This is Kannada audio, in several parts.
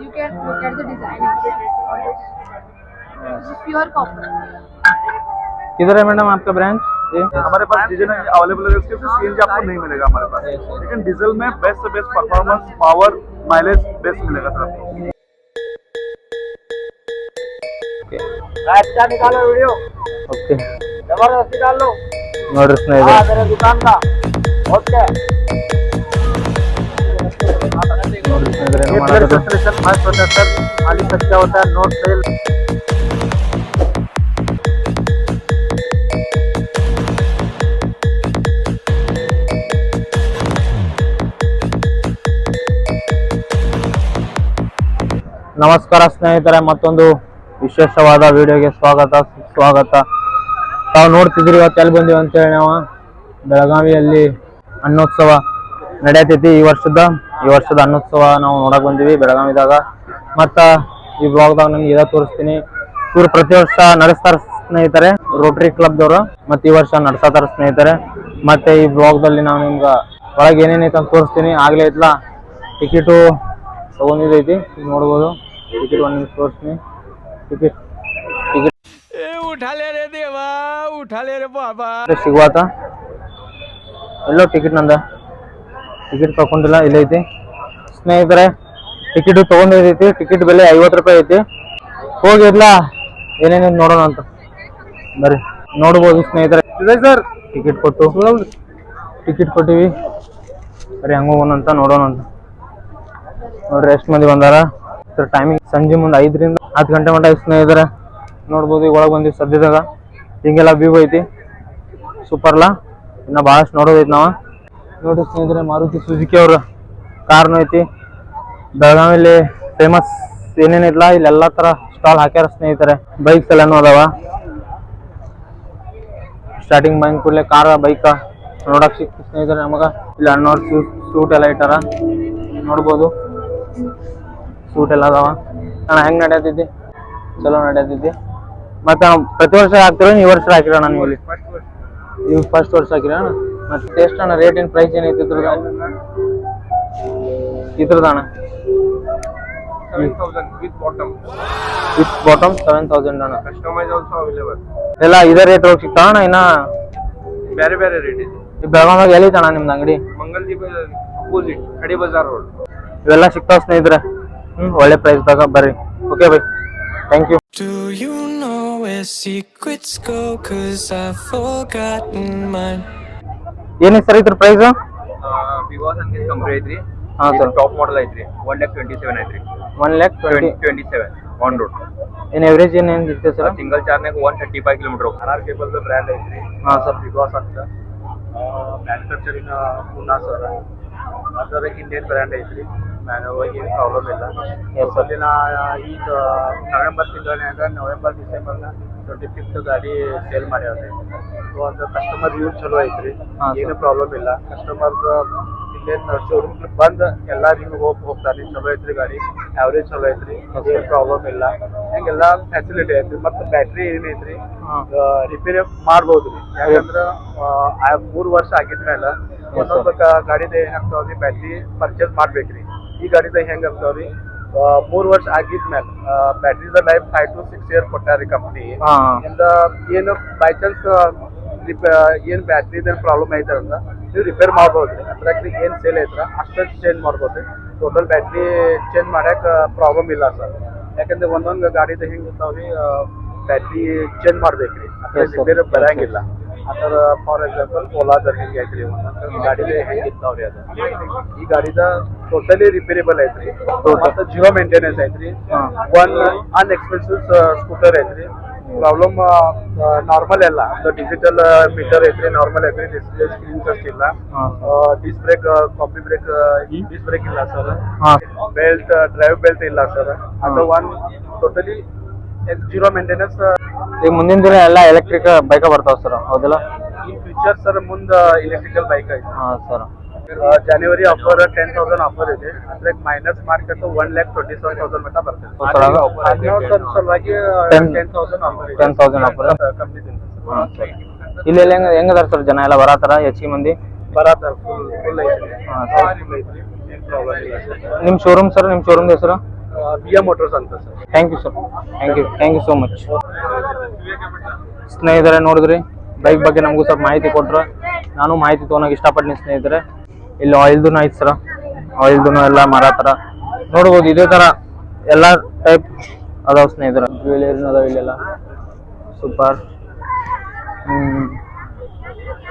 you can look at the design pure copper किधर है मैडम आपका ब्रांच हमारे पास डीजल अवेलेबल है उसके सीएनजी आपको नहीं मिलेगा हमारे पास। लेकिन डीजल में बेस्ट से best performance power mileage best मिलेगा सर आपको। अच्छा निकालो वीडियो? ओके ज़बरदस्ती डाल लो। नोटिस नहीं हाँ, दुकान का। ओके ನಮಸ್ಕಾರ ಸ್ನೇಹಿತರೆ ಮತ್ತೊಂದು ವಿಶೇಷವಾದ ವಿಡಿಯೋಗೆ ಸ್ವಾಗತ ಸ್ವಾಗತ ತಾವು ನೋಡ್ತಿದ್ದೀರಿ ಇವತ್ತು ಎಲ್ಲಿ ಬಂದೀವಿ ಅಂತೇಳಿ ನಾವು? ಬೆಳಗಾವಿಯಲ್ಲಿ ಅನ್ನೋತ್ಸವ ನಡೆಯತೈತಿ ಈ ವರ್ಷದ. ಈ ವರ್ಷದ ಅನ್ನೋತ್ಸವ ನಾವು ನೋಡಕ್ ಬಂದೀವಿ ಬೆಳಗಾವಿದಾಗ. ಮತ್ತ ಈ ಬ್ಲಾಗ್ದಾಗ ನಿಮ್ಗೆ ಇದ ತೋರಿಸ್ತೀನಿ. ಇವ್ರು ಪ್ರತಿ ವರ್ಷ ನಡೆಸ್ತಾರ ಸ್ನೇಹಿತರೆ ರೋಟರಿ ಕ್ಲಬ್ ದವರು. ಮತ್ತೆ ಈ ವರ್ಷ ನಡ್ಸತಾರ ಸ್ನೇಹಿತರೆ. ಮತ್ತೆ ಈ ಬ್ಲಾಗ್ದಲ್ಲಿ ನಾವು ನಿಮ್ಗೆ ಒಳಗೆ ಏನೇನೈತೆ ಅಂತ ತೋರಿಸ್ತೀನಿ. ಆಗ್ಲೇ ಐತ್ಲಾ ಟಿಕೆಟು ತಗೊಂಡಿದ್ದೈತಿ ಈಗ ನೋಡ್ಬೋದು. ಟಿಕೆಟ್ ಒಂದ್ ನಿಮಿಷ ತೋರಿಸ್ತೀನಿ. ಟಿಕೆಟ್ ಟಿಕೆಟ್ ಸಿಗುವಾತ? ಎಲ್ಲೋ ಟಿಕೆಟ್ ನಂದ? ಟಿಕೆಟ್ ತಗೊಂಡಿಲ್ಲ ಇಲ್ಲೈತಿ ಸ್ನೇಹಿತರೆ ಟಿಕೆಟ್ ತಗೊಂಡಿದೈತಿ ಟಿಕೆಟ್ ಬೆಲೆ ಐವತ್ತು ರೂಪಾಯಿ ಐತಿ. ಹೋಗಿ ಇಲ್ಲ ಏನೇನು ನೋಡೋಣ ಅಂತ. ಬರ್ರಿ ನೋಡ್ಬೋದು ಸ್ನೇಹಿತರೆ. ಸರ್. ಟಿಕೆಟ್ ಕೊಟ್ಟು. ಟಿಕೆಟ್ ಕೊಟ್ಟಿವಿ. ಬರೀ ಹಂಗ ಹೋಗೋಣ ಅಂತ ನೋಡೋಣ ಅಂತ. ನೋಡ್ರಿ ಎಷ್ಟು ಮಂದಿ ಬಂದಾರ. ಸರ್ ಟೈಮಿಂಗ್ ಸಂಜೆ ಮುಂದೆ ಐದರಿಂದ ಹತ್ತು ಗಂಟೆ ಮಟ್ಟ ಸ್ನೇಹಿತರೆ. ನೋಡ್ಬೋದು ಈಗ ಒಳಗೆ ಬಂದಿವಿ ಸದ್ಯದಾಗ. ಹಿಂಗೆಲ್ಲ ವ್ಯೂ ಐತಿ. ಸೂಪರ್ಲಾ ಇನ್ನ ಭಾಳಷ್ಟು ನೋಡೋದೈತಿ ನಾವು. ನೋಡ್ರಿ ಸ್ನೇಹಿತರೆ ಮಾರುತಿ ಸುಜುಕಿ ಅವ್ರ ಕಾರ್ನು ಐತಿ. ಬೆಳಗಾವಿಲಿ ಫೇಮಸ್ ಏನೇನಿಲ್ಲ ಇಲ್ಲಿ ಎಲ್ಲಾ ತರ ಸ್ಟಾಲ್ ಹಾಕ್ಯಾರ ಸ್ನೇಹಿತರೆ. ಬೈಕ್ಸ್ ಎಲ್ಲಾನು ಅದಾವ. ಸ್ಟಾರ್ಟಿಂಗ್ ಬಂದ್ ಕೂಡಲೇ ಕಾರ ಬೈಕ ನೋಡಕ್ ಸಿಕ್ತು ಸ್ನೇಹಿತರೆ ನಮಗ. ಇಲ್ಲಿ ಅಣ್ಣವ್ರ ಸೂಟ್ ಸೂಟ್ ಎಲ್ಲ ಇಟ್ಟಾರ. ನೋಡ್ಬೋದು. ಸೂಟ್ ಎಲ್ಲ ಅದಾವ. ಅಣ್ಣ ಹೆಂಗ್ ನಡೆಯತಿದ್ದೆ? ಚಲೋ ನಡೆಯತಿದ್ದೆ. ಮತ್ತೆ ಪ್ರತಿ ವರ್ಷ ಹಾಕ್ತಿರೋ ಈ ವರ್ಷ ಹಾಕಿರೋಣ ನೀವು ಇಲ್ಲಿ? ನೀವು ಫಸ್ಟ್ ವರ್ಷ ಹಾಕಿರ ಅಣ್ಣ ಮತ್ತೆ ಟೇಸ್ಟ್ ಅಣ್ಣ ರೇಟ್ ಏನ್ ಪ್ರೈಸ್ ಏನೈತಿ ಇದ್ರದ ಇದ್ರದ ಅಣ್ಣ with bottom with bottom seven thousand ಅಣ್ಣ. ಕಸ್ಟಮೈಸ್ ಆಲ್ಸೋ ಅವೈಲೇಬಲ್ ಎಲ್ಲ ಇದೇ ರೇಟ್ ಹೋಗಿ ಸಿಗ್ತಾವ ಅಣ್ಣ ಇನ್ನ? ಬೇರೆ ಬೇರೆ ರೇಟ್ ಇದೆ. ಬೆಳಗಾವ್ದಾಗ ತಾಣ ಅಣ್ಣ ನಿಮ್ದು ಅಂಗಡಿ? ಮಂಗಲ್ ದೀಪ ಅಪೋಸಿಟ್ ಕಡಿ ಬಜಾರ್ ರೋಡ್ ಇವೆಲ್ಲ ಸಿಗ್ತಾವ ಸ್ನೇಹಿತರೆ. ಹ್ಮ್ ಒಳ್ಳೆ ಪ್ರೈಸ್ದಾಗ ಬರ್ರಿ. Okay bye thank you to you know where secrets go Cause I've forgotten mine. ಏನಿದೆ ಸರ್ ಇದ್ರ ಪ್ರೈಸ್ ವಿವೋ ಕಂಪ್ನಿ ಐತ್ರಿ. ಹಾ ಸರ್. ಟಾಪ್ ಮಾಡೆಲ್ ಐತ್ರಿ. ಒನ್ ಲ್ಯಾಕ್ ಟ್ವೆಂಟಿ ಸೆವೆನ್ ಐತ್ರಿ. One lakh twenty twenty seven on road ಏನ್ ಎವರೇಜ್ ಏನ್ ಏನ್ sir? Single ಚಾರ್ನಾಗ one thirty five kilometre R R Kabel brand ಐತ್ರಿ. ಹಾ ಸರ್. ವಿವಾಸ್ ಅಂತ ಮ್ಯಾನುಫ್ಯಾಕ್ಚರಿಂಗ್ ಪುನಾ ಸರ್. ಅದರ ಇಂಡಿಯನ್ ಬ್ರ್ಯಾಂಡ್ ಐತ್ರಿ. ಏನು ಪ್ರಾಬ್ಲಮ್ ಇಲ್ಲ. ಅಲ್ಲಿನ ಈಗ ನವೆಂಬರ್ ತಿಂಗಳನ್ಯಾಗ ನವೆಂಬರ್ ಡಿಸೆಂಬರ್ನ ಟ್ವೆಂಟಿ ಫಿಫ್ತ್ ಗಾಡಿ ಸೇಲ್ ಮಾಡ್ಯಾವ್ರಿ. ಒಂದು ಕಸ್ಟಮರ್ ಯೂಸ್ ಚಲೋ ಐತ್ರಿ. ಏನು ಪ್ರಾಬ್ಲಮ್ ಇಲ್ಲ. ಕಸ್ಟಮರ್ ಇಲ್ಲೇ ಶೋರೂಮ್ ಬಂದ್ ಎಲ್ಲರಿಗೂ ಹೋಗ್ ಹೋಗ್ತಾರೆ ಚಲೋ ಐತ್ರಿ ಗಾಡಿ. ಆವ್ರೇಜ್ ಚಲೋ ಐತ್ರಿ. ಏನ್ ಪ್ರಾಬ್ಲಮ್ ಇಲ್ಲ. ಹಿಂಗೆಲ್ಲ ಫೆಸಿಲಿಟಿ ಐತ್ರಿ. ಮತ್ತ ಬ್ಯಾಟ್ರಿ ಏನೈತ್ರಿ ಐತ್ರಿ. ರಿಪೇರಿ ಮಾಡ್ಬೋದ್ರಿ ಯಾಕಂದ್ರ ಮೂರ್ ವರ್ಷ ಆಗಿದ್ಮೇಲೆ ಒಂದೊಂದು ಗಾಡಿದ ಏನಾಗ್ತಾವ್ರಿ ಬ್ಯಾಟ್ರಿ ಪರ್ಚೇಸ್ ಮಾಡ್ಬೇಕ್ರಿ. ಈ ಗಾಡಿದ ಹೆಂಗ್ ಆಗ್ತಾವ್ರಿ? ಮೂರ್ ವರ್ಷ ಆಗಿದ್ಮೇಲೆ ಬ್ಯಾಟ್ರಿದ life five to six year Kottari company ಏನು ಬೈ ಚಾನ್ಸ್ ಏನ್ ಬ್ಯಾಟ್ರಿದ ಪ್ರಾಬ್ಲಮ್ ಐತೆ ಅಂತ ನೀವು ರಿಪೇರ್ ಮಾಡ್ಬೋದು. ಅದ್ರಾಗ ಏನ್ ಸೇಲ್ ಐತ್ರ ಅಷ್ಟೊಂದು ಚೇಂಜ್ ಮಾಡ್ಬೋದು. ಟೋಟಲ್ ಬ್ಯಾಟ್ರಿ ಚೇಂಜ್ ಮಾಡಕ್ ಪ್ರಾಬ್ಲಮ್ ಇಲ್ಲ ಸರ್ ಯಾಕಂದ್ರೆ ಒಂದೊಂದು ಗಾಡಿದ ಹೆಂಗ್ ಇರ್ತಾವ್ರಿ ಬ್ಯಾಟ್ರಿ ಚೇಂಜ್ ಮಾಡ್ಬೇಕ್ರಿ ರೀ. ರಿಪೇರ್ ಬರಂಗಿಲ್ಲ. ಅದರ ಫಾರ್ ಎಕ್ಸಾಂಪಲ್ ಓಲಾದ ಹೆಂಗೆ ಐತ್ರಿ ಒಂದೊಂದು ಗಾಡಿದ ಹೆಂಗ್ ಇರ್ತಾವ್ರಿ ಅದು. ಈ ಗಾಡಿದ ಟೋಟಲಿ ರಿಪೇರೇಬಲ್ ಐತ್ರಿ. ಮತ್ತೆ ಜಿಯೋ ಮೇಂಟೆನೆನ್ಸ್ ಐತ್ರಿ. ಒನ್ ಅನ್ಎಕ್ಸ್ಪೆನ್ಸಿವ್ ಸ್ಕೂಟರ್ ಐತ್ರಿ. ಪ್ರಾಬ್ಲಮ್ ನಾರ್ಮಲ್ ಎಲ್ಲ. ಡಿಜಿಟಲ್ ಮೀಟರ್ ಐತ್ರಿ ನಾರ್ಮಲ್ ಐತ್ರಿ ಡಿಸ್ಪ್ಲೇ ಸ್ಕ್ರೀನ್ ಟಚ್ ಇಲ್ಲ. Disc brake copy brake disc brake ಇಲ್ಲ ಸರ್ ಬೆಲ್ಟ್ ಡ್ರೈವ್ ಬೆಲ್ಟ್ ಇಲ್ಲ ಸರ್ ಅದು ಒನ್ ಟೋಟಲಿ ಜೀರೋ ಮೇಂಟೆನೆನ್ಸ್ ಈಗ ಮುಂದಿನ ದಿನ ಎಲ್ಲ ಎಲೆಕ್ಟ್ರಿಕ್ ಬೈಕ್ ಬರ್ತಾವ ಸರ್ ಹೌದಿಲ್ಲ? ಈ ಫ್ಯೂಚರ್ ಸರ್ ಮುಂದ ಎಲೆಕ್ಟ್ರಿಕಲ್ ಬೈಕ್ ಐತೆ. ಹಾ ಸರ್ ಜನವರಿ ಆಫರ್ ಟೆನ್ ತೌಸಂಡ್ ಆಫರ್ ಇದೆ. ಅಂದ್ರೆ minus market one lakh twenty seven thousand ಮಟ್ಟ ಬರ್ತದೆ. ಸಲುವಾಗಿ ಟೆನ್ ತೌಸಂಡ್ ಆಫರ್ ಇದೆ. 10,000 ಆಫರ್ ಇಲ್ಲಿ ಎಲ್ಲ ಹೆಂಗ ಅದಾರ ಸರ್ ಜನ ಎಲ್ಲ? ಬರತ್ತಾರ ಹೆಚ್ಚಿಗೆ ಮಂದಿ? ಬರತಾರ ಫುಲ್ ಫುಲ್ ಐತ್ರಿ ಹಾ, sir. ಫುಲ್ ಐತ್ರಿ ಏನ್ ಪ್ರಾಬ್ಲಮ್ ಇಲ್ಲ ಸರ್ ನಿಮ್ ಶೋರೂಮ್ ಸರ್ ನಿಮ್ ಶೋರೂಮ್ ಹೆಸರು? ಬಿ ಎಂ ಮೋಟರ್ಸ್ ಅಂತ sir thank you sir thank you thank you so much ಸ್ನೇಹಿತರೆ ನೋಡಿದ್ರಿ? ಬೈಕ್ ಬಗ್ಗೆ ನಮಗೂ ಸ್ವಲ್ಪ ಮಾಹಿತಿ ಕೊಟ್ರು. ನಾನು ಮಾಹಿತಿ ತೊಗೊಳಕ್ಕೆ ಇಷ್ಟಪಡ್ತೀನಿ ಸ್ನೇಹಿತರೆ. ಇಲ್ಲಿ ಆಯಿಲ್ದು ಐತ್ ಸರ ಆಯಿಲ್ದು ಎಲ್ಲ ಮಾರಾತರ ನೋಡ್ಬೋದು ಇದೇ ತರ ಎಲ್ಲ ಟೈಪ್ ಅದಾವ ಸ್ನೇಹಿತರ. ಜ್ಯುವೆಲರಿ ಅದಾವ ಇಲ್ಲೆಲ್ಲ. ಸೂಪರ್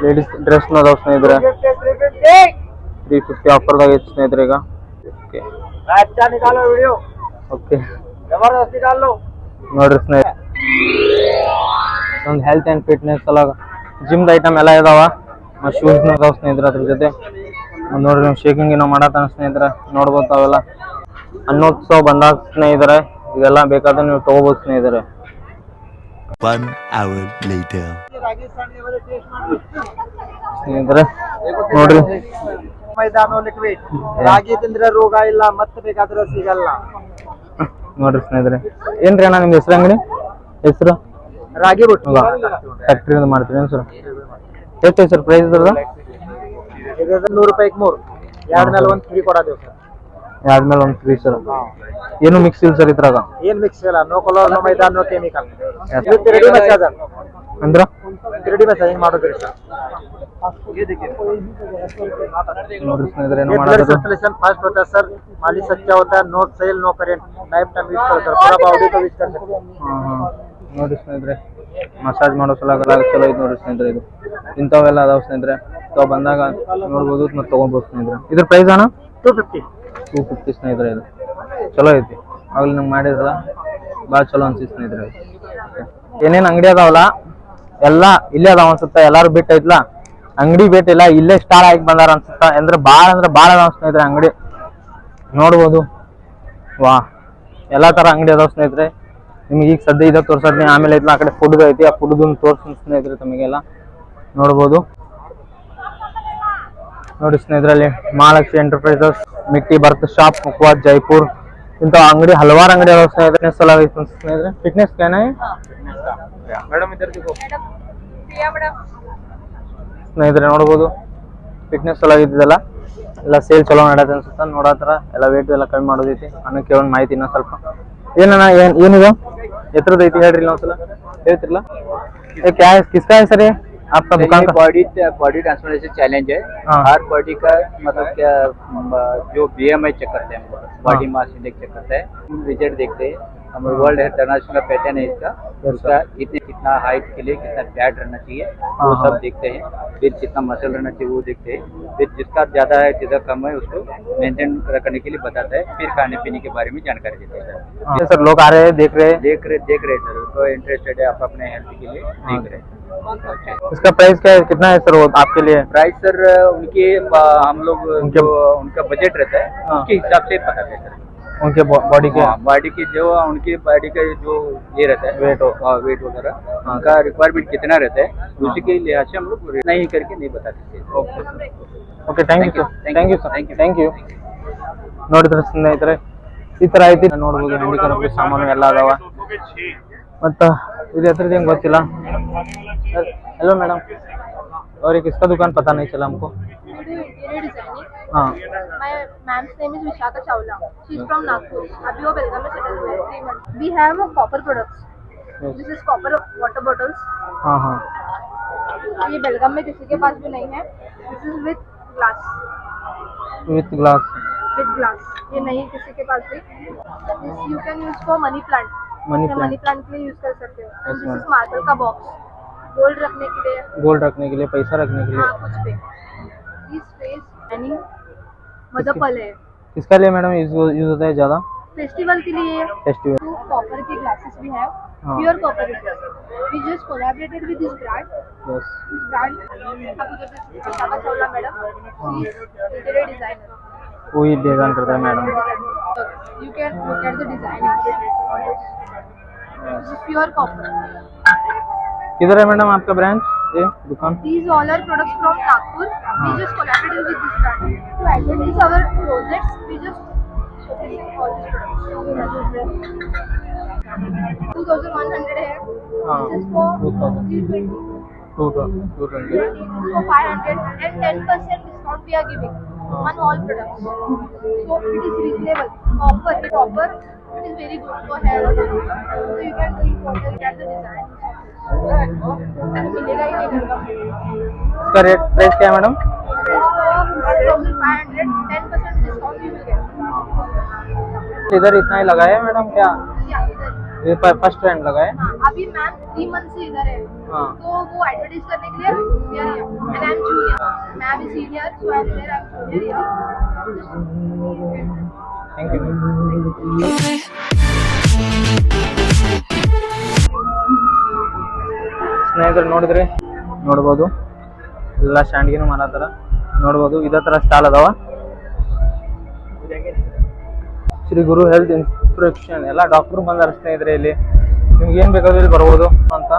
ಲೇಡೀಸ್ ಡ್ರೆಸ್ ಅದಾವ ಸ್ನೇಹಿತರೆ. ತ್ರೀ ಫಿಫ್ಟಿ ಆಫರ್ದಾಗ ಐತೆ ಸ್ನೇಹಿತರೆ ಈಗ. ಓಕೆ ನೋಡ್ರಿ ಸ್ನೇಹಿತರೆ. ಒಂದು ಹೆಲ್ತ್ ಆ್ಯಂಡ್ ಫಿಟ್ನೆಸ್ ಜಿಮ್ ಜಿಮ್ದು ಐಟಮ್ ಎಲ್ಲ ಇದಾವ. ಶೂಸ್ನು ಅದಾವ ಸ್ನೇಹಿತರೆ ಅದ್ರ ಜೊತೆ. ನೋಡ್ರಿ ನೀವು ಶೇಕಿಂಗ್ ಏನೋ ಮಾಡತ್ತಾನ ಸ್ನೇಹಿತರೆ ನೋಡ್ಬೋದು ತಾವೆಲ್ಲ. ಅನ್ನೋತ್ಸವ ಬಂದಾಗ ಸ್ನೇಹಿತರೆ ಇದೆಲ್ಲ ಬೇಕಾದ್ರೆ ನೀವು ತಗೋಬೋದು ಸ್ನೇಹಿತರೆ. One hour later. ಸ್ನೇಹಿತರೆ ನೋಡ್ರಿ. ಮೈದಾನ ಲಿಕ್ವಿಡ್ ರಾಗಿ ತಿಂದ್ರೆ ರೋಗ ಇಲ್ಲ ಮತ್ತೆ ಬೇಕಾದ್ರೆ ಸಿಗಲ್ಲ. ನೋಡ್ರಿ ಸ್ನೇಹಿತರೆ. ಏನ್ರಿ ಅಣ್ಣ ನಿಮ್ದು ಹೆಸರು ಅಂಗಡಿ? ಹೆಸರು? ರಾಗಿ ಬಿಟ್ಟು. ಫ್ಯಾಕ್ಟ್ರಿಯಿಂದ ಮಾಡ್ತೀರಿ ಏನು ಸರ್? ಎಷ್ಟು ಸರ್ ಪ್ರೈಸ್ ಅದ ಇದು ನೂರು ರೂಪಾಯಿಗೆ ಮೂರು ಎರಡ್ ಮೇಲೆ ಒಂದ್ ಫ್ರೀ ಕೊಡೋದು ಸರ್ ಆದ್ಮೇಲೆ ಒಂದು ಫ್ರೀ ಸರ್ ಏನು ಮಿಕ್ಸ್ ಇಲ್ಲ ಸರ್ ಇದ್ರಾಗ ಏನ್ ಮಿಕ್ಸ್ ಇಲ್ಲ ನೋ ಕಲರ್ ನೋ ಮೈದಾನ ನೋ ಕೆಮಿಕಲ್ ರೆಡಿ ಮಸಾಜ್ ಅಂದ್ರ ರೆಡಿ ಮಸಾಜ್ ಹಿಂಗ್ ಮಾಡೋದ್ರಿ ಸರ್ ನೋಡ್ರಿ ಸ್ನೇಹಿತರೆ ಏನೋ ये ब्लड ಮಾಡೋದು सर्कुलेशन फास्ट होता है सर मालिश अच्छा होता है no cell no current life time use कर सर पूरा बॉडी को यूज कर सकते हैं ನೋಡಿ ಸ್ನೇಹಿತರೆ ಮಸಾಜ್ ಮಾಡೋ ಸಲಾಗ ಚಲೋ ಐತೆ ನೋಡಿ ಸ್ನೇಹಿತರೆ ಇದು. ಇಂಥವೆಲ್ಲ ಅದಾವ ಸ್ನೇಹಿತರೆ. ತಾವು ಬಂದಾಗ ನೋಡ್ಬೋದು ಮತ್ತೆ ತೊಗೊಬೋದು ಸ್ನೇಹಿತರೆ. ಇದ್ರ ಪ್ರೈಸ್ ಅಣ್ಣ? ಟೂ ಫಿಫ್ಟಿ ಟೂ ಫಿಫ್ಟಿ ಸ್ನೇಹಿತರೆ ಇದು. ಚಲೋ ಐತಿ. ಆಗಲಿ ನಿಮ್ಗೆ ಮಾಡಿದ್ರಲ್ಲ ಭಾಳ ಚಲೋ ಅನ್ಸಿ ಸ್ನೇಹಿತರೆ ಏನೇನು ಅಂಗಡಿ ಅದಾವಲ್ಲ? ಎಲ್ಲ ಇಲ್ಲೇ ಅದಾವ ಅನ್ಸುತ್ತೆ? ಎಲ್ಲಾರು ಬಿಟ್ಟೈತ್ಲಾ ಅಂಗಡಿ ಬಿಟ್ಟಿಲ್ಲ ಇಲ್ಲೇ ಸ್ಟಾರ್ ಆಗಿ ಬಂದಾರ ಅನ್ಸುತ್ತ? ಅಂದ್ರೆ ಭಾಳ ಅಂದ್ರೆ ಭಾಳ ಅದಾವ ಸ್ನೇಹಿತರೆ ಅಂಗಡಿ. ನೋಡ್ಬೋದು. ವಾ ಎಲ್ಲ ತರ ಅಂಗಡಿ ಅದಾವ ಸ್ನೇಹಿತರೆ. ನಿಮಗೆ ಈಗ ಸದ್ಯ ಇದ ತೋರ್ಸದ್ನಿ ಆಮೇಲೆ ಐತಿ ಆ ಕಡೆ ಫುಡ್ ಐತಿ ಆ ಫುಡ್ ತೋರ್ಸಿ ಸ್ನೇಹಿತರೆ ತಮಗೆಲ್ಲ. ನೋಡಬಹುದು ನೋಡಿ ಸ್ನೇಹಿತರಲ್ಲಿ ಮಹಾಲಕ್ಷ್ಮಿ ಎಂಟರ್ಪ್ರೈಸಸ್ ಮಿಟ್ಟಿ ಬರ್ತ್ ಶಾಪ್ ಮುಕ್ವಾ ಜೈಪುರ್. ಇಂಥ ಅಂಗಡಿ ಹಲವಾರು ಅಂಗಡಿ ಸ್ನೇಹಿತರೆ. ಸ್ನೇಹಿತರೆ. ಫಿಟ್ನೆಸ್ ಸ್ನೇಹಿತರೆ ನೋಡ್ಬೋದು. ಫಿಟ್ನೆಸ್ ಚಲೋ ಆಗಿದ್ದಲ್ಲ ಎಲ್ಲ ಸೇಲ್ ಚಲೋ ನಡೆಯುತ್ತೆ ಅನ್ಸುತ್ತೆ. ನೋಡತ್ರ ಎಲ್ಲ ವೇಟ್ ಎಲ್ಲ ಕಮ್ಮಿ ಮಾಡೋದೈತಿ. ಅನ್ನೋ ಕೆಲವೊಂದು ಮಾಹಿತಿ ಇನ್ನೊಂದು ಸ್ವಲ್ಪ. ಏನಣ್ಣ ಏನ್ ಏನಿದೆ? ಎತ್ರದೈತಿ ಐತಿ ಹೇಳ್ರಿ ಇನ್ನೊಂದ್ಸಲ ಹೇಳ್ತಿರ್ಲ ಏ ಕ್ಯಾ ಕಿಸ್ಕಾ है सर ये आपका दुकान का बॉडी बॉडी ट्रांसफॉर्मेशन चैलेंज है हाँ। हर बॉडी का मतलब क्या म, जो बी एम आई चेक करते हैं हम बॉडी मास इंडेक्स चेक करते हैं रिजल्ट देखते हैं हम वर्ल्ड इंटरनेशनल पैटर्न है इसका। उसका कितने कितना हाइट के लिए कितना फैट रहना चाहिए हाँ, वो हाँ। सब देखते हैं। फिर कितना मसल रहना चाहिए वो देखते हैं। फिर जिसका ज़्यादा है जिसका कम है उसको मेंटेन करने के लिए बताता है। फिर खाने पीने के बारे में जानकारी देते हैं सर हाँ, सर लोग आ रहे हैं देख रहे हैं? देख रहे देख रहे हैं सर तो इंटरेस्टेड है आप अपने हेल्थ के लिए हाँ। देख रहे हैं। इसका प्राइस क्या है? कितना है सर वो आपके लिए? प्राइस सर उनके हम लोग उनके- जो उनका बजट रहता है हाँ। उसके हिसाब से बताते हैं सर उनके बॉडी के हाँ, बॉडी की जो उनकी बॉडी का जो ये रहता है Weight हो। हाँ, वेट वगैरह हाँ। उनका रिक्वायरमेंट कितना रहता है उसी के लिहाज से हम लोग नहीं करके नहीं बताते थे okay thank you sir thank you sir thank you ನೋಡಿದ್ರೆ ಸ್ನೇಹಿತರೆ ಈ ತರ ಐತಿ ನೋಡ್ಬೋದು ಹ್ಯಾಂಡಿಕ್ರಾಫ್ಟ್ ಸಾಮಾನು ಎಲ್ಲ ಅದಾವ ಮತ್ತ ಇದು ಹೆಸರು ಹೆಂಗ್ ಗೊತ್ತಿಲ್ಲ हेलो मैडम और एक इसका दुकान पता नहीं चला हमको इंटीरियर डिजाइनिंग हाँ My ma'am's name is Vishaka Chawla. She's from Nagpur. अभी वो बेलगाम में settled हुए हैं, three months. We have a copper products. yes. This is copper water bottles. हाँ हाँ ये बेलगाम में किसी के पास भी नहीं है. This is with glass. With glass With glass. ये नहीं है किसी के पास भी. This you can use for money plant. Money money plant plant के लिए यूज़ कर सकते हो. Yes, ma'am. is मार्बल का बॉक्स. गोल्ड रखने के लिए. गोल्ड रखने के लिए पैसा रखने के लिए हाँ कुछ पे. This face shining मतलब फल है। किसका लिए मैडम यूज़ होता है ज़्यादा। फेस्टिवल के लिए फेस्टिवल कॉपर के ग्लासेस भी हाँ। है। प्योर कॉपर के we just collaborated with this brand yes this brand Chawla madam. हाँ। इंटीरियर डिज़ाइनर वही डिज़ाइन करता है madam. You can look at the design this is pure copper किधर है मैडम आपका ब्रांच ये दुकान these all are products from Nagpur we just collaborated with this brand to advertise our projects we just showcasing all these products 2100 है हाँ. this is for 2000. 320 two two twenty for 500 and 10% discount we are giving. on all products. So it is reasonable. Copper, copper, it is very good for hair. So you can drink water, get the design. इसका रेट प्राइस क्या है मैडम भी इधर इतना ही लगा है मैडम क्या? ये फ़र्स्ट ट्रेंड लगा है अभी मैम थ्री मंथ से इधर है? हाँ। तो वो एडवर्टाइज करने के लिए एंड आई एम जूनियर मैं अभी senior so I am thank you ಸ್ನೇಹಿತರೆ ನೋಡಿದ್ರಿ? ನೋಡ್ಬೋದು. ಎಲ್ಲ ಸ್ಟ್ಯಾಂಡ್ಗಿನೂ ಮಾರಾತಾರ ನೋಡ್ಬೋದು. ಇದೇ ಥರ ಸ್ಟಾಲ್ ಅದಾವ. ಶ್ರೀ ಗುರು ಹೆಲ್ತ್ ಇನ್ಸ್ಟ್ರಕ್ಷನ್ ಎಲ್ಲ ಡಾಕ್ಟ್ರು ಬಂದಾರ ಸ್ನೇಹಿತರೆ ಇಲ್ಲಿ. ನಿಮ್ಗೆ ಏನು ಬೇಕಾದ್ರೂ ಇಲ್ಲಿ ಬರ್ಬೋದು ಅಂತ.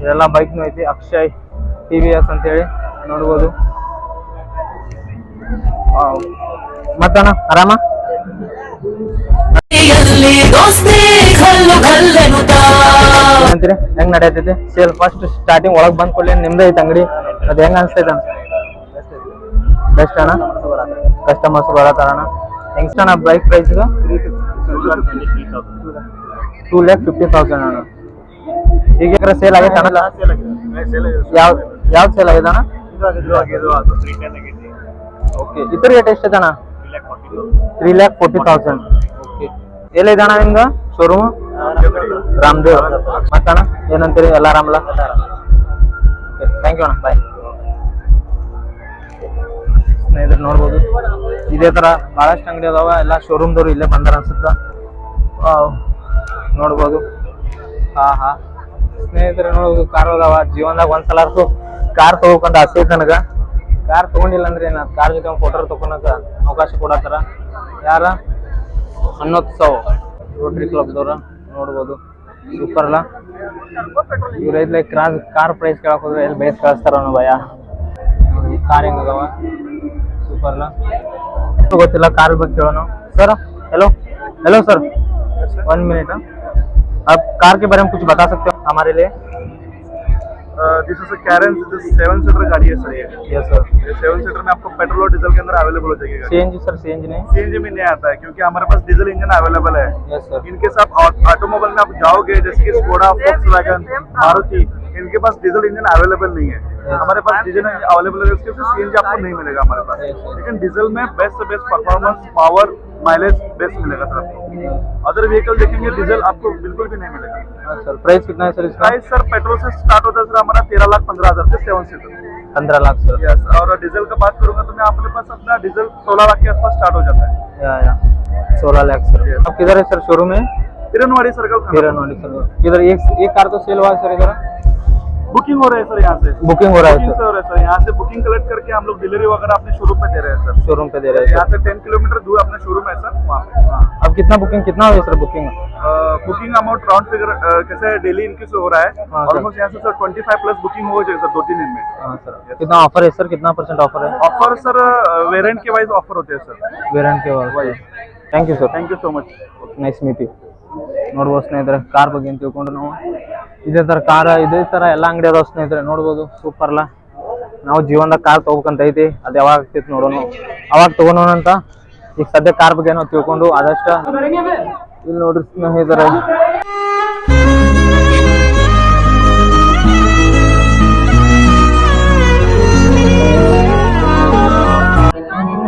ಇದೆಲ್ಲ ಬೈಕ್ನು ಐತಿ. ಅಕ್ಷಯ್ ಟಿ ವಿ ಎಸ್ ಅಂತೇಳಿ. ನೋಡ್ಬೋದು. ಮತ್ತಣ್ಣ, ಆರಾಮ? ಹೆಂಗ್ ನಡೆಯತೈತಿ? ಸೇಲ್ ಫಸ್ಟ್ ಸ್ಟಾರ್ಟಿಂಗ್ ಒಳಗ್ ಬಂದ್ ಕೊಡ್ಲಿ ನಿಮ್ದ ಐತೆ ಅಂಗಡಿ. ಅದ್ ಹೆಂಗ್ ಅನ್ಸ್ತೈತೆ? ಬೆಸ್ಟ್ ಅಣ್ಣ? ಕಸ್ಟಮರ್ಸ್ ಬರತ್ತಾರ ಅಣ್ಣ. ಹೆಂಗ್ bike price two lakh fifty thousand ಅಣ್ಣ. ಈಗ ಸೇಲ್ ಆಗೈತೆ ಅಣ್ಣ? ಯಾವ, ಯಾವ್ದು ಸೇಲ್ ಆಗಿದೆ ಅಣ್ಣ? ಓಕೆ ಇತರ ರೇಟ್ ಎಷ್ಟೈತೆ three lakh forty thousand okay ಎಲ್ಲಿದೆ ಅಣ್ಣ ನಿಮ್ದು? ಶೋರೂಮ್ ರಾಮದೇವ್ ಮತ್ತಣ್ಣ ಏನಂತೀರಿ? ಎಲ್ಲ ಆರಾಮಲ್ಲ? ಥ್ಯಾಂಕ್ ಯು ಅಣ್ಣ. ಬಾಯ್ ಸ್ನೇಹಿತರು ನೋಡ್ಬೋದು. ಇದೇ ತರ ಭಾಳಷ್ಟು ಅಂಗಡಿ ಅದಾವ. ಎಲ್ಲ ಶೋರೂಮ್ದವ್ರು ಇಲ್ಲೇ ಬಂದಾರ ಅನ್ಸುತ್ತ. ನೋಡ್ಬೋದು. ಹಾ ಹಾ ಸ್ನೇಹಿತರೆ ನೋಡ್ಬೋದು ಕಾರ್ ಅದಾವ. ಜೀವನದಾಗ ಒಂದ್ಸಲ ಕಾರ್ ತಗೋಬೇಕಂತ ಆಸೆ ಐತೆ ನನಗೆ. ಕಾರ್ ತಗೊಂಡಿಲ್ಲ ಅಂದ್ರೆ ಏನ ಕಾರ್ ಜೊತೆ ಫೋಟೋ ತಗೊಳಕ ಅವಕಾಶ ಕೊಡತ್ತಾರ? ಯಾರ? ಹನ್ನೊತ್ತು ರೋಟ್ರಿ ಕ್ಲಬ್ದವ್ರ ನೋಡ್ಬೋದು ಸೂಪರ್ ಅಲ್ಲ ಇವ್ರ ಐತ್ಲೆ ಕ್ರಾಸ್ ಕಾರ್ ಪ್ರೈಸ್ ಕೇಳಕ್ ಹೋದ್ರೆ ಎಲ್ಲಿ ಬೈಸ್ ಕಳಿಸ್ತಾರ ಅನ್ನೋ ಭಯ ಕಾರ್ ಹೆಂಗ್ ಅದಾವ ಸೂಪರ್ ಅಲ್ಲ ಗೊತ್ತಿಲ್ಲ ಕಾರ್ ಬಗ್ಗೆ ಕೇಳೋಣ sir hello hello sir one minute आप कार के बारे में कुछ बता सकते हो हमारे लिए this is Carens seven seater गाड़ी है सर ये यस सर सेवन सीटर में आपको पेट्रोल और डीजल के अंदर अवेलेबल हो जाएगी C N sir C N G नहीं? सीएनजी में नहीं आता है क्योंकि हमारे पास डीजल इंजन अवेलेबल है. यस सर इनके साथ ऑटोमोबाइल में आप जाओगे जैसे कि स्कोडा फोक्स वैगन मारुति इनके पास डीजल इंजन अवेलेबल नहीं है. हमारे पास डीजल अवेलेबल है उसके सीएनजी आपको नहीं मिलेगा हमारे पास। लेकिन डीजल में बेस्ट से best performance power mileage best मिलेगा सर आपको। अदर व्हीकल देखेंगे डीजल आपको बिल्कुल भी नहीं मिलेगा। हाँ सर प्राइस कितना है सर इसका? प्राइस सर पेट्रोल से स्टार्ट होता है सर हमारा तेरह लाख पंद्रह हज़ार से सेवन सीटर पंद्रह लाख सर यस और डीजल का बात करूँगा तो मैं अपने पास अपना डीजल सोलह लाख के आसपास स्टार्ट हो जाता है। सोलह लाख सर अब किधर है सर शोरूम है किरणवाड़ी सर्कल हिरनवाड़ी सर इधर एक एक कार तो सेल हुआ है सर इधर? बुकिंग हो रहा है सर यहाँ से बुकिंग हो रहा है बुकिंग सर से हो रहा है सर यहाँ से बुकिंग कलेक्ट करके हम लोग डिलीवरी वगैरह अपने शोरूम पे दे रहे हैं सर शोरूम पे दे रहे हैं यहाँ सर से टेन किलोमीटर दूर अपना शोरूम है सर वहाँ पे हाँ। अब कितना बुकिंग कितना हुई sir booking booking amount round figure कैसे डेली इनक्रीज हो रहा है हाँ, सर। ऑलमोस्ट यहाँ से sir twenty five plus booking हो जाएगी सर दो तीन दिन में हाँ सर कितना ऑफर है सर कितना परसेंट ऑफर है ऑफर सर वेरिएंट के वाइज ऑफर होते हैं सर वेरियंट के बाद thank you sir thank you so much nice meet you ನೋಡ್ಬೋದು ಸ್ನೇಹಿತರೆ ಕಾರ್ ಬಗ್ಗೆ ಅಂತ ತಿಳ್ಕೊಂಡು ನಾವು ಇದೇ ತರ ಕಾರ ಇದೇ ತರ ಎಲ್ಲ ಅಂಗಡಿ ಅದಾವ ಸ್ನೇಹಿತರೆ ಸೂಪರ್ ಅಲ್ಲ. ನಾವು ಜೀವನದಾಗ ಕಾರ್ ತಗೋಬೇಕಂತ ಐತಿ, ಅದು ಯಾವಾಗ ಆಗ್ತೈತಿ ನೋಡೋಣ. ಅವಾಗ ತಗೋಣ ಅಂತ. ಈಗ ಸದ್ಯ ಕಾರ್ ಬಗ್ಗೆ ನಾವು ತಿಳ್ಕೊಂಡು ಆದಷ್ಟು ಇಲ್ಲಿ ನೋಡ್ರಿ ಸ್ನೇಹಿತರೆ.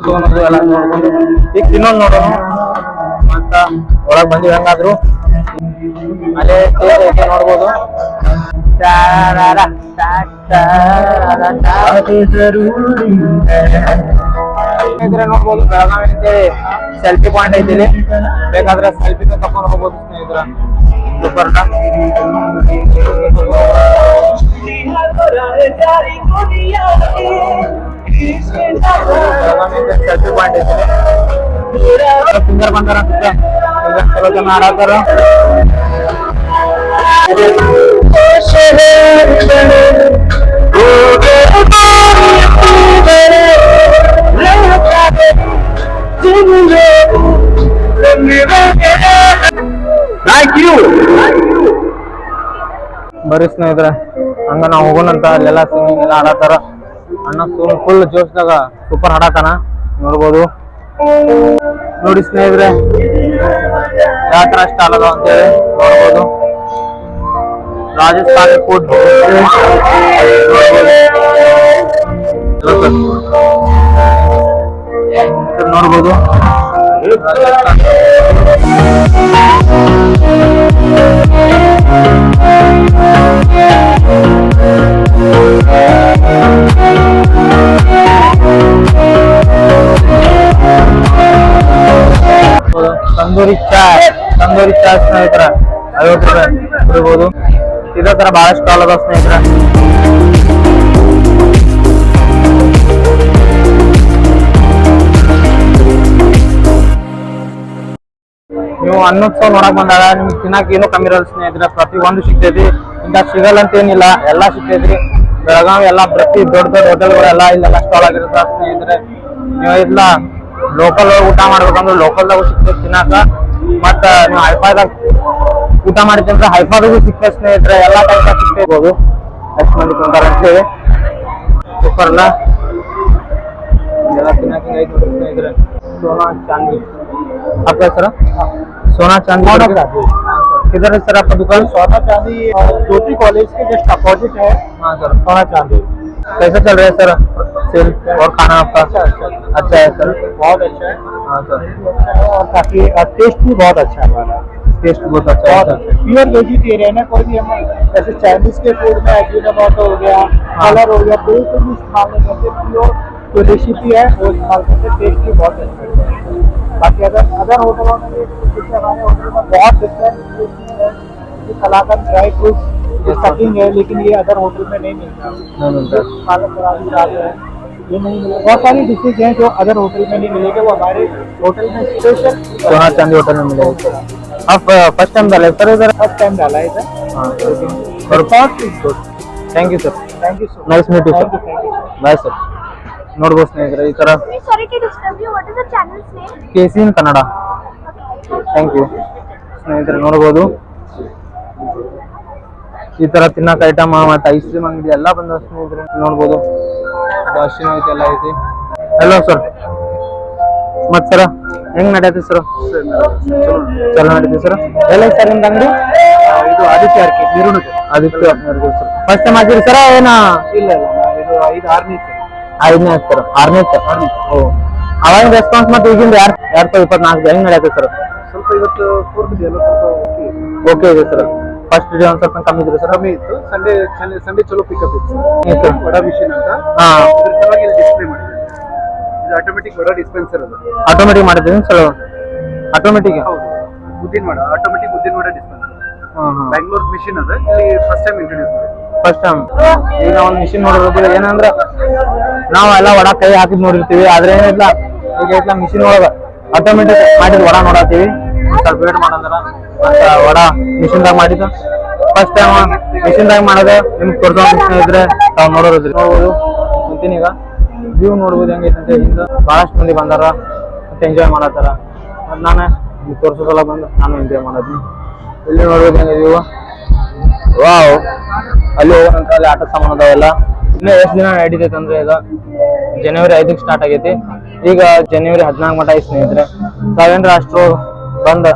ನೋಡ್ಕೊಂಡು ಈಗ ನೋಡೋಣ. ಮತ್ತ ಒಳಗ್ ಬಂದಿವಿ ಹೆಂಗಾದ್ರು? ಅಲ್ಲೇ ಐತೆ ನೋಡ್ಬೋದು. ನೋಡ್ಬೋದು, ಬೆಳಗಾವಿ ಸೆಲ್ಫಿ ಪಾಯಿಂಟ್ ಐತಿ ಬೇಕಾದ್ರೆ ಸೆಲ್ಫಿ ತಕೊಂಡ್ ಹೋಗ್ಬೋದು ಸ್ನೇಹಿತರ. ಸೂಪರ್ ಸೆಲ್ಫಿ ಪಾಯಿಂಟ್ ಐತಿ ಸಿಂಗರ್ ಬಂದಾರ ಚಲೋ ಜನ ಆಡತ್ತಾರ ಬರ್ರಿ ಸ್ನೇಹಿತರೆ, ಹಂಗ ನಾವು ಹೋಗೋಣಂತ ಅಲ್ಲೆಲ್ಲ ಸಿಂಗಿಂಗ್ ಎಲ್ಲ ಆಡತ್ತಾರ. ಅಣ್ಣ ಫುಲ್ ಜೋಶ್ದಾಗ ಸೂಪರ್ ಹಾಡತಾನ ನೋಡ್ಬೋದು. ನೋಡಿ ಸ್ನೇಹಿತರೆ ಯಾವ ತರ ಇಷ್ಟ ಅಲ್ಲದ ಅಂತೇಳಿ. ನೋಡ್ಬೋದು. ರಾಜಸ್ಥಾನಿ ಫುಡ್ ನೋಡ್ಬೋದು ತಂದೂರಿ ಚಾ ತಂದೂರಿ ಚಾ ಸ್ನೇಹಿತರ ಐವತ್ತು ರೂಪಾಯಿ ಕುಡಿಬೋದು ಇದೇ ತರ ಬಹಳಷ್ಟು ಸ್ಟಾಲ್ ಸ್ನೇಹಿತರ. ನೀವು ಅನ್ನೋತ್ಸವ ನೋಡಕ್ ಬಂದಾಗ ನಿಮ್ಗೆ ತಿನ್ನಕ್ ಏನು ಕಮ್ಮಿ ಇರಲ್ಲ ಸ್ನೇಹಿತರೆ. ಪ್ರತಿ ಒಂದು ಸಿಗ್ತೈತಿ ಇಂತ ಸಿಗಲ್ಲ ಅಂತ ಏನಿಲ್ಲ, ಎಲ್ಲಾ ಸಿಗ್ತೈತಿ ಬೆಳಗಾವಿ ಎಲ್ಲ ಪ್ರತಿ ದೊಡ್ಡ ದೊಡ್ಡ ಹೋಟೆಲ್ಗಳೆಲ್ಲ ಇಲ್ಲೆಲ್ಲ ಸ್ಟಾಲ್ ಆಗಿರುತ್ತೆ ಸ್ನೇಹಿತರೆ. ನೀವು ಇಲ್ಲ ಲೋಕಲ್ ಊಟ ಮಾಡ್ಬೇಕಂದ್ರೆ ಲೋಕಲ್ದಾಗ ಸಿಗ್ತೈತಿ ತಿನ್ನಾಕ ಮತ್ತ ನೀವು ಹೈಫಾದಾಗ ಊಟ ಮಾಡ್ತೀವಿ ಅಂದ್ರೆ ಹೈಫಾದಾಗೂ ಸಿಗ್ತೈತೆ ಸ್ನೇಹಿತರೆ ಎಲ್ಲಾ ಟೈಪ್ ಸಿಗ್ತೈಬೋದು ಎಷ್ಟು ಮಂದಿ ಕುಂತಾರ ಅಂತೇಳಿ ಸೂಪರ್ ಅಲ್ಲ ಇದೆಲ್ಲ ತಿನ್ನಕ್ ಹಿಂಗೈತಿ ನೋಡ್ರಿ ಸ್ನೇಹಿತರೆ ಸೋನಾ ಚಾಂದಿ आपका सर सोना चांदी करके- हाँ, सर। किधर है सर आपका दुकान सोना चांदी ज्योति कॉलेज के जस्ट अपोजिट है हाँ सर सोना चांदी कैसा चल रहा है सर सेल और खाना आपका अच्छा अच्छा अच्छा है सर बहुत अच्छा है हाँ सर अच्छा है और काफी टेस्ट भी बहुत अच्छा है हमारा टेस्ट बहुत अच्छा है। अच्छा प्योर वेजिटेरियन है कोई भी हम जैसे चाइनीज़ के फ़ूड में अजीनोमोटो हो गया कलर हो गया बिल्कुल भी इस्तेमाल नहीं करते प्योर जो रेसिपी है वो इस्तेमाल करते टेस्ट भी बहुत अच्छा है। बाकी अगर अदर होटलों में भी जैसे हमारे होटल में बहुत डिफरेंट है कलाकंद ड्राई फ्रूट स्टफिंग है। लेकिन ये अदर होटल में नहीं मिलता। पालक पराठे दाल है ये नहीं मिलेगा। बहुत सारी डिशेज हैं जो अदर होटल में नहीं मिलेंगे वो हमारे होटल में स्पेशल सोना चांदी होटल में मिलेगा? ಫಸ್ಟ್ ಟೈಮ್ ಅಲ್ಲ ಸರ್ ಇದು ಫಸ್ಟ್ ಟೈಮ್ ಅಲ್ಲ ಇದು? Sir fast is good thank you sir thank you sir nice meet you sir bye sir ನೋಡ್ಬೋದು ಸ್ನೇಹಿತರೆ ಈ ತರ. K C in Kannada thank you ಸ್ನೇಹಿತರೆ ನೋಡ್ಬೋದು. ಈ ತರ ತಿನ್ನಕ್ ಐಟಮ್ ಮತ್ತೆ ಐಸ್ ಕ್ರೀಮ್ ಅಂಗಡಿ ಎಲ್ಲ ಬಂದ ಸ್ನೇಹಿತರೆ ನೋಡ್ಬೋದು. ಜಾಸ್ತಿ ಐತೆ ಎಲ್ಲ ಐತಿ. ಹಲೋ ಸರ್ ಮತ್ತೆ ಸರ ಹೆಂಗ್ ನಡೆಯುತ್ತೆ ಸರ್ ಚಲೋ ನಡೀತಿ ಸರ್ ಎಲ್ಲ ಸರ್ ನಿಮ್ದು ಅಂಗಡಿ? ಇದು ಆದಿತ್ಯ ಆರ್ಕೆ ನಿರುಣ ಆದಿತ್ಯ ಸರ್ ಫಸ್ಟ್ ಟೈಮ್ ಹಾಕಿರಿ ಸರ ಏನ? ಇಲ್ಲ ಇಲ್ಲ ಇದು ಐದು ಆರನೇ ಸರ್ ಐದನೇ ಸರ್ ಆರನೇ ಸರ್ ಓ. ಅವಾಗಿನ ರೆಸ್ಪಾನ್ಸ್ ಮತ್ತೆ ಈಗಿಂದ ಯಾರು ಎರಡ್ ಸಾವಿರದ ಇಪ್ಪತ್ನಾಲ್ಕು ಹೆಂಗ್ ನಡೆಯುತ್ತೆ ಸರ್ ಸ್ವಲ್ಪ ಇವತ್ತು ಫೋರ್ತ್ ಅಲ್ಲ ಸ್ವಲ್ಪ ಓಕೆ ಓಕೆ ಇದೆ ಸರ್ ಫಸ್ಟ್ ಡೇ ಒಂದ್ ಸ್ವಲ್ಪ ಕಮ್ಮಿ ಇದ್ರೆ ಸರ್ ಕಮ್ಮಿ ಇತ್ತು. ಸಂಡೇ ಸಂಡೇ ಚಲೋ ಪಿಕಪ್ ಇತ್ತು. ಬಡ ಮಿಷಿನ್ ಅಂತ. ಹಾ. ಡಿಸ್ಪ್ಲೇ ಇದು ಆಟೋಮೆಟಿಕ್ ಬರೋ ಡಿಸ್ಪೆನ್ಸರ್ ಅದು. ಆಟೋಮೆಟಿಕ್ ಮಾಡಿದ್ದೀನಿ ಸರ್ ಆಟೋಮೆಟಿಕ್ ಹೌದು. ಉದ್ದಿನ ವಡ ಆಟೋಮೆಟಿಕ್ ಉದ್ದಿನ ವಡ ಡಿಸ್ಪೆನ್ಸರ್ ಬ್ಯಾಂಗ್ಳೂರ್ ಮಿಷಿನ್ ಅದು ಇಲ್ಲಿ first time introduce first time ಈಗ ಒಂದು ಮಿಷಿನ್ ನೋಡಿರೋದಿಲ್ಲ ಏನಂದ್ರೆ ನಾವು ಎಲ್ಲ ವಡ ಕೈ ಹಾಕಿದ್ ನೋಡಿರ್ತೀವಿ ಆದ್ರೆ ಏನಿಲ್ಲ ಈಗ ಐತ್ಲ ಮಿಷಿನ್ ಒಳಗ ಆಟೋಮೆಟಿಕ್ ಮಾಡಿದ್ ವಡ ನೋಡತ್ತೀವಿ. ಸ್ವಲ್ಪ ವೇಟ್ ಮಾಡಂದ್ರ ಮತ್ತ ವಡ ಮಿಷಿನ್ದಾಗ ಮಾಡಿದ ಫಸ್ಟ್ ಟೈಮ್ ಮಿಷಿನ್ದಾಗ ಮಾಡೋದು ನಿಮ್ಗೆ ತೋರ್ಸೋ ಇದ್ರೆ ತಾವು ನೋಡೋದ್ರಿ. ನೋಡ್ಬೋದು. ಕುಂತೀನಿ ಈಗ. ವ್ಯೂ ನೋಡ್ಬೋದು ಹೆಂಗೈತೆ ಅಂತ ಹಿಂದ ಬಹಳಷ್ಟು ಮಂದಿ ಬಂದಾರ ಮತ್ತೆ ಎಂಜಾಯ್ ಮಾಡತ್ತಾರ. ಮತ್ತು ನಾನು ತೋರ್ಸೋದಲ್ಲ ಬಂದು ನಾನು ಎಂಜಾಯ್ ಮಾಡೋದ್ನಿ. ಇಲ್ಲಿ ನೋಡ್ಬೋದು ಹೆಂಗೆ ವ್ಯೂ ವಾವ್ ಅಲ್ಲಿ ಹೋಗೋ ನಂತರ ಅಲ್ಲಿ ಆಟ ಸಾಮಾನು ಅದಾವೆಲ್ಲ. ಇನ್ನೂ ಎಷ್ಟು ದಿನ ನಡೀತೈತೆ ಅಂದ್ರೆ ಈಗ? ಜನವರಿ ಐದಕ್ಕೆ ಸ್ಟಾರ್ಟ್ ಆಗೈತಿ. ಈಗ ಜನವರಿ ಹದಿನಾಲ್ಕು ಮಟ್ಟ ಐತಿ ಸ್ನೇಹಿತರೆ. ತಾವೇನ್ರ ಅಷ್ಟು ಬಂದ.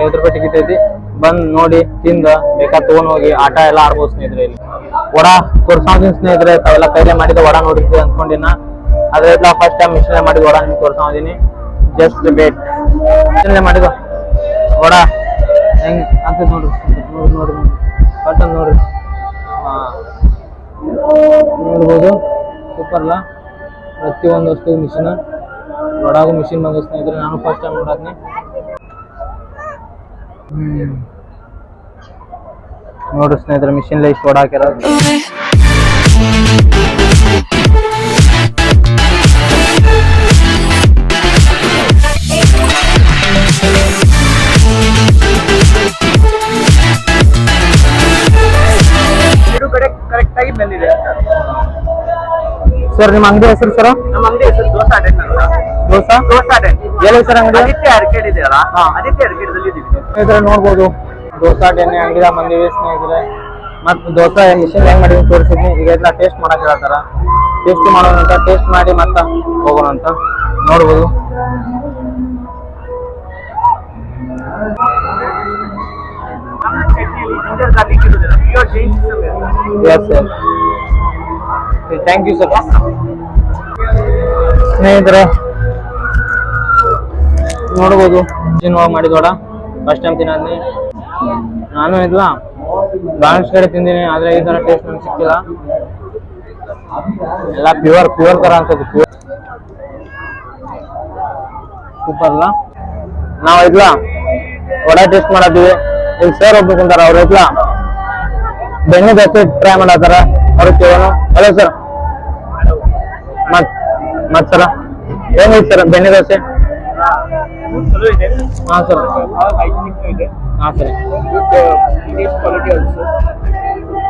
ಐವತ್ತು ರೂಪಾಯಿ ಟಿಕೆಟ್ ಐತಿ. ಬಂದ್ ನೋಡಿ ತಿಂದ, ಬೇಕಾದ್ ತಗೊಂಡ್ ಹೋಗಿ ಆಟ ಎಲ್ಲ ಆಡ್ಬೋದು ಸ್ನೇಹಿತರೆ ಇಲ್ಲಿ. ವಡ ತೋರ್ಸೋದಿನ ಸ್ನೇಹಿತರೆ, ತಾವೆಲ್ಲ ಕೈಲೇ ಮಾಡಿದ ವಡ ನೋಡಿರ್ತೀವಿ ಅನ್ಕೊಂಡಿನ. ಅದ್ರ ಫಸ್ಟ್ ಟೈಮ್ ಮಿಷನ್ ಮಾಡಿದ ವಡ ನಿಮ್ಗೆ ತೋರ್ಸೋದಿನಿ. ಜಸ್ಟ್ ಬೇಟ್ ಮಿಷನ್ಲೇ ಮಾಡಿದ ವಡ. ಹೆಂಗ್ ಅಂತ ನೋಡ್ರಿ ನೋಡ್ರಿ ನೋಡ್ರಿ ಬಟನ್ ನೋಡ್ರಿ. ನೋಡ್ಬೋದು. ಸೂಪರ್ ಅಲ್ಲ ಪ್ರತಿಯೊಂದು ವಸ್ತು ಮಿಷಿನ್ ವಡಾಗೂ ಮಿಷಿನ್ ಬಂದ ಸ್ನೇಹಿತರೆ, ನಾನು ಫಸ್ಟ್ ಟೈಮ್ ನೋಡತ್ನಿ ಹ್ಮ್. ನೋಡ್ರಿ ಸ್ನೇಹಿತರೆ ಮಿಷಿನ್ ಲೈಫ್ ಓಡ್ ಹಾಕ್ಯಾರ ಎರಡು ಕರೆಕ್ಟ್ ಆಗಿ ಬಂದಿದೆ ಅಂತ. ಸರ್ ನಿಮ್ಮ ಅಂಗಡಿ ಹೆಸರು ಸರ್? ನಮ್ಮ ಅಂಗಡಿ ಹೆಸರು ದೋಸಾ ಡೆನ್ ಅಂತ ದೋಸಾ? ದೋಸಾ ಡೆನ್ ಎಲ್ಲಿ ಸರ್ ಅಂಗಡಿ? ಆದಿತ್ಯ ಅರ್ಕೇಡ್ ಇದೆಯಲ್ಲ? ಆದಿತ್ಯ ಅರ್ಕೇಡದಲ್ಲಿ ಇದೀವಿ ನೋಡ್ಬೋದು. ದೋಸಾ, ಎಣ್ಣೆ ಅಂಗಡಿದಾಗ ಬಂದಿವಿ ಸ್ನೇಹಿತರೆ. ಮತ್ತು ದೋಸಾ ಮಿಷಿನ್ ಹೆಂಗ್ ಮಾಡಿದ್ವಿ ತೋರಿಸಿದ್ನಿ. ಈಗ ಎಲ್ಲ ಟೇಸ್ಟ್ ಮಾಡಕ್ ಹೇಳ್ತಾರ. ಟೇಸ್ಟ್ ಮಾಡೋಣ ಅಂತ ಟೇಸ್ಟ್ ಮಾಡಿ ಮತ್ತೆ ಹೋಗೋಣ ಅಂತ ನೋಡ್ಬೋದು. ಥ್ಯಾಂಕ್ ಯು ಸರ್ ಸ್ನೇಹಿತರೆ, ನೋಡ್ಬೋದು. ಮಾಡಿದೋಡ ಫಸ್ಟ್ ಟೈಮ್ ತಿನ್ನೋದ್ನಿ. ನಾನು ಇಲ್ಲ ಬಹಳಷ್ಟು ಕಡೆ ತಿಂದಿನಿ, ಆದ್ರೆ ಈ ತರ ಟೇಸ್ಟ್ ನನಗೆ ಸಿಕ್ಕಿಲ್ಲ. ಎಲ್ಲ ಪ್ಯೂರ್ ಪ್ಯೂರ್ ತರ ಅನ್ಸುತ್ತೆ ಪ್ಯೂರ್ ಸೂಪರ್ ಅಲ್ಲ ನಾವು ಇದ್ಲ ವಡೆ ಟೇಸ್ಟ್ ಮಾಡತ್ತೀವಿ. ಈಗ ಸರ್ ಒಬ್ಬ ಕುಂತಾರ ಅವ್ರು ಇದ್ಲ ಬೆಣ್ಣೆ ಜಾಸ್ತಿ ಟ್ರೈ ಮಾಡತ್ತಾರ. ಅವ್ರಿಗೆ ಕೇಳೋಣ. ಹಲೋ ಸರ್ ಮತ್ ಮತ್ ಸರ ಏನಿದೆ ಸರ್ ಬೆಣ್ಣೆ ದೋಸೆ ಹಾ ಸರ್ ಹಾ ಸರ್.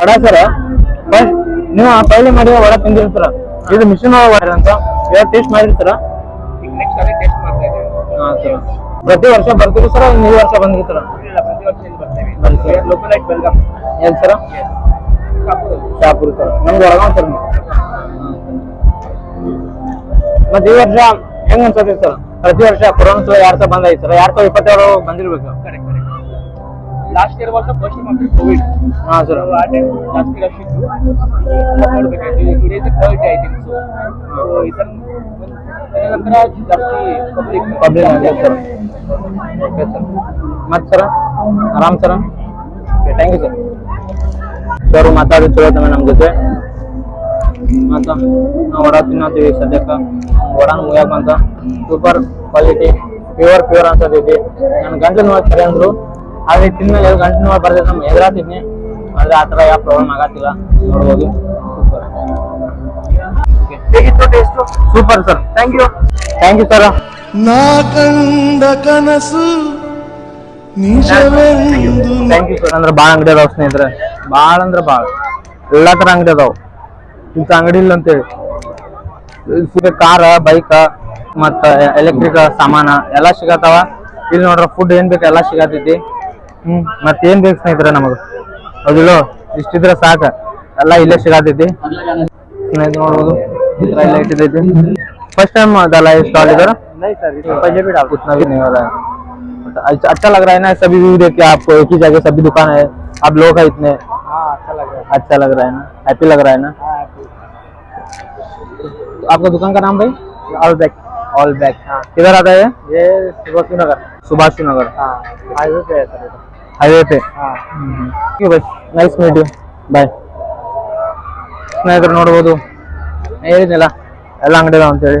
ವಡ ಸರ್ ಫಸ್ಟ್ ನೀವು ಆ ಪೈಲೆ ಮಾಡಿ ವಡ ತಿಂದಿರ್ತೀರ ಇದು ಮಿಷನ್ ವಡ ಅಂತ. ಇವಾಗ ಟೇಸ್ಟ್ ಮಾಡಿರ್ತೀರ ಹಾಂ ಸರ್. ಪ್ರತಿ ವರ್ಷ ಬರ್ತೀರಿ ಸರ್ ಈ ವರ್ಷ ಬಂದಿರ್ತೀರ ಏನ್ ಸರ್. ಶಾಪುರ ಸರ್. ನಮ್ದು ಒಳಗಾವ್ ಸರ್. ಮತ್ತೆ ಈ ವರ್ಷ ಹೆಂಗ್ ಅನ್ಸತ್ತೆ ಸರ್? ಪ್ರತಿ ವರ್ಷ ಕೊರೋನಾ ಯಾರ್ತ ಯಾರ್ತ ಬಂದೈತಿ ಸರ್. ಸಾವಿರದ ಇಪ್ಪತ್ತೇಳು ಬಂದಿರ್ಬೇಕು. Last year was first Covid ಹಾ ಸರ್ ಆ ಟೈಮ್ ಜಾಸ್ತಿ ರಶ್ ಇತ್ತು. ನೋಡ್ಬೇಕಾಯ್ತು ಇದೇ ಥರ್ಡ್ ಡೇ ಐತಿ ಸೊ ಇದರ ನಂತರ ಜಾಸ್ತಿ public public sir okay sir ಮತ್ತೆ ಸರ್ ಆರಾಮ್ sir okay thank you sir sir ಮಾತಾಡಿ ಚಲೋ ತಮ್ಮ ನಮ್ಮ ಜೊತೆ? ಮತ್ತು ನಾವು ವಡ ತಿನ್ನತ್ತೀವಿ ಸದ್ಯಕ್ಕೆ. ವಡ ಮುಗಿಯಾಕ ಬಂತ. ಸೂಪರ್ ಕ್ವಾಲಿಟಿ ಪ್ಯೂರ್ ಪ್ಯೂರ್ ಅನ್ಸತೈತಿ ನನ್ನ ಗಂಟಲು ನೋಡಿ ಕರೆ ಅಂದ್ರು. ಆದ್ರೆ ತಿನ್ಮೇಲೆ ಗಂಟಲು ಕಂಟಿನ್ಯೂ ಬರ್ತೈತೆ ನಮ್ಗೆ ಎದುರಾತಿದ್ನಿ ಆದ್ರೆ ಆ ತರ ಯಾವ ಪ್ರಾಬ್ಲಮ್ ಆಗತ್ತಿಲ್ಲ. ನೋಡ್ಬೋದು. ಸೂಪರ್ ಹೇಗಿತ್ತು taste super sir thank you thank you sir ನಾ ಕಂಡ ಕನಸು ನಿಜವೆಂದು ಥ್ಯಾಂಕ್ ಯು ಸರ್ ಅಂದ್ರೆ ಭಾಳ ಅಂಗಡಿ ಅದಾವ ಸ್ನೇಹಿತರೆ. ಭಾಳ ಅಂದ್ರೆ ಭಾಳ ಎಲ್ಲಾ ತರ ಅಂಗಡಿ ಅದಾವ ಇಂಥ ಅಂಗಡಿ ಇಲ್ಲ ಅಂತೇಳಿ ಕಾರ ಬೈಕ್ ಮತ್ತ ಎಲೆಕ್ಟ್ರಿಕ್ ಸಾಮಾನ ಎಲ್ಲ ಸಿಗತ್ತಾವ. ಇಲ್ಲಿ ನೋಡ್ರ ಫುಡ್ ಏನ್ ಬೇಕು ಎಲ್ಲ ಸಿಗತೈತಿ ಹ್ಮ್ ಮತ್ ಏನ್ ಬೇಕು ಸ್ನೇಹಿತರೆ ನಮಗ ಹೌದಿಲ್ಲೋ ಇಷ್ಟಿದ್ರೆ ಸಾಕ ಎಲ್ಲ ಇಲ್ಲೇ ಸಿಗತೈತಿ ಸ್ನೇಹಿತರೆ ನೋಡ್ಬೋದು ಈ ತರ ಎಲ್ಲ ಇಟ್ಟಿದೈತಿ ಫಸ್ಟ್ ಟೈಮ್ ಅದಲ್ಲ ಸ್ಟಾಲ್ ಇದಾರ नहीं सर पहले भी डाल उतना भी नहीं हो रहा है बट अच्छा अच्छा लग रहा है ना सभी व्यू देख के आपको एक ही जगह सभी दुकान है आप लोग हैं इतने हाँ अच्छा लग रहा अच्छा लग रहा है ना हैप्पी लग रहा है ना है तो आपका दुकान का नाम भाई ऑल बैक ऑल बैक किधर आता है ये सुभाष नगर सुभाष नगर हाँ हाईवे पे है सर ಐವತ್ತು? You bye nice meet you bye ಸ್ನೇಹಿತರು ನೋಡ್ಬೋದು. ಹೇಳಿದ್ನಲ್ಲ ಎಲ್ಲ ಅಂಗಡಿ ಅದಾವ ಅಂತೇಳಿ.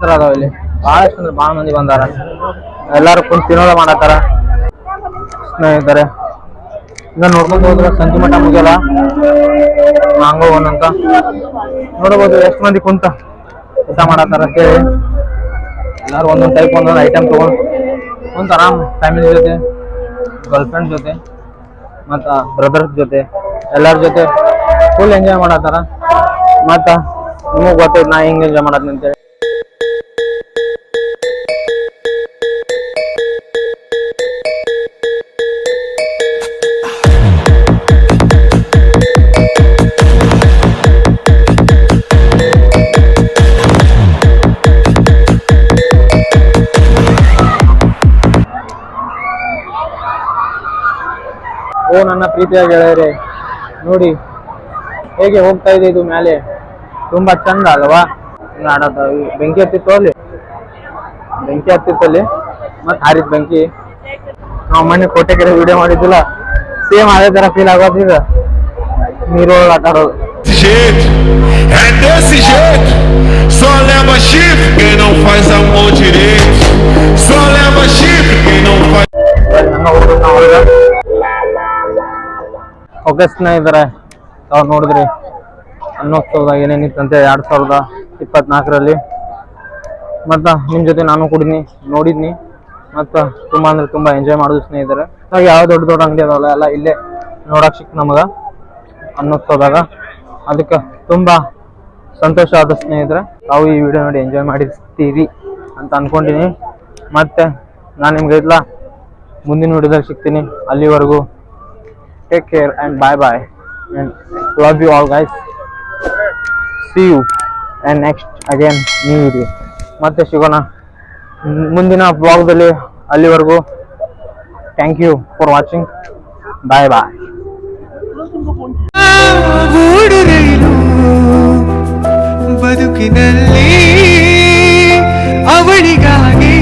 ಥರ ಅದಾವ ಇಲ್ಲಿ. ಭಾಳಷ್ಟು ಅಂದ್ರೆ ಭಾಳ ಮಂದಿ ಬಂದಾರ. ಎಲ್ಲರೂ ಕುಂತು ತಿನ್ನೋದ ಮಾಡತ್ತಾರ. ಸ್ನೇಹಿತರೆ ಇನ್ನ ನೋಡ್ಕೊಂಡು ಹೋದ್ರೆ ಸಂಜೆ ಮಠ ಮುಗಿಯಲ್ಲ? ಮಾಂಗೋ ಅಂತ ನೋಡ್ಬೋದು ಎಷ್ಟು ಮಂದಿ ಕುಂತ ಊಟ ಮಾಡತ್ತಾರ ಅಂತೇಳಿ ಎಲ್ಲರೂ ಒಂದೊಂದು ಟೈಪ್ ಒಂದೊಂದು ಐಟಮ್ ತಗೊಂಡು ಕುಂತ ಆರಾಮ್ ಫ್ಯಾಮಿಲಿ ಜೊತೆ. ಗರ್ಲ್ ಫ್ರೆಂಡ್ ಜೊತೆ, ಮತ್ತ ಬ್ರದರ್ಸ್ ಜೊತೆ, ಎಲ್ಲರ ಜೊತೆ ಫುಲ್ ಎಂಜಾಯ್ ಮಾಡತ್ತಾರ ಮತ್ತ ನಿಮಗ್ ಗೊತ್ತೈತಿ ನಾ ಹೆಂಗ್ ಎಂಜಾಯ್ ಮಾಡತ್ನಿ ಅಂತೇಳಿ ಓ ನನ್ನ ಪ್ರೀತಿಯ ಗೆಳೆಯರೆ ನೋಡಿ ಹೇಗೆ ಹೋಗ್ತಾ ಇದೆ ಇದು ಮೇಲೆ. ತುಂಬಾ ಚಂದ ಅಲ್ವಾ? ಹಿಂಗ್ ಆಡತ್ತ ಇವ್ ಬೆಂಕಿ ಹತ್ತಿತ್ತು ಅಲ್ಲಿ? ಬೆಂಕಿ ಹತ್ತಿತ್ತು ಅಲ್ಲಿ. ಮತ್ ಹಾರಿದ್ ಬೆಂಕಿ. ನಾವು ಮೊನ್ನೆ ಕೋಟೆ ಕಡೆ ವಿಡಿಯೋ ಮಾಡಿದ್ದಿಲ್ಲ? ಸೇಮ್ ಅದೇ ತರ ಫೀಲ್ ಆಗೋದು ಈಗ. ನೀರೊಳಗೆ ಆಟ ಆಡೋದು. Jeito, é desse jeito. Só leva chifre quem não faz amor direito. Só leva chifre quem não faz. ನನ್ನ ಇದ್ದಾರೆ ತಾವು ನೋಡಿದ್ರಿ. ಅನ್ನೋತ್ಸವದಾಗ ಏನೇನಿತ್ತು ಅಂತ ಎರಡ್ ಸಾವಿರದ ಇಪ್ಪತ್ನಾಲ್ಕರಲ್ಲಿ. ಮತ್ತು ನಿಮ್ಮ ಜೊತೆ ನಾನು ಕುಡಿದ್ನಿ, ನೋಡಿದ್ನಿ. ಮತ್ತು ತುಂಬಾ ಅಂದ್ರೆ ತುಂಬಾ ಎಂಜಾಯ್ ಮಾಡೋದು ಸ್ನೇಹಿತರೆ. ಹಾಗೆ ಯಾವ ದೊಡ್ಡ ದೊಡ್ಡ ಅಂಗಡಿ ಅದಾವಲ್ಲ, ಎಲ್ಲ ಇಲ್ಲೇ ನೋಡಕ್ ಸಿಕ್ತು ನಮಗ. ಅನ್ನೋತ್ಸವದಾಗ ಅದಕ್ಕೆ ತುಂಬಾ ಸಂತೋಷ ಆದ ಸ್ನೇಹಿತರೆ. ತಾವು ಈ ವಿಡಿಯೋ ನೋಡಿ ಎಂಜಾಯ್ ಮಾಡಿರ್ತೀರಿ ಅಂತ ಅನ್ಕೊಂಡಿನಿ ಮತ್ತೆ ನಾನು ನಿಮ್ಗೆ ಇಲ್ಲ ಮುಂದಿನ ವಿಡಿಯೋದಾಗ ಸಿಗ್ತೀನಿ. ಅಲ್ಲಿವರೆಗೂ Take care and bye bye. And love you all guys. See you. And next again new video. ಮತ್ತೆ ಸಿಗೋಣ ಮುಂದಿನ ಬ್ಲಾಗ್ದಲ್ಲಿ ಅಲ್ಲಿವರೆಗೂ thank you for watching bye bye bye ಅವಳಿಗಾಗಿ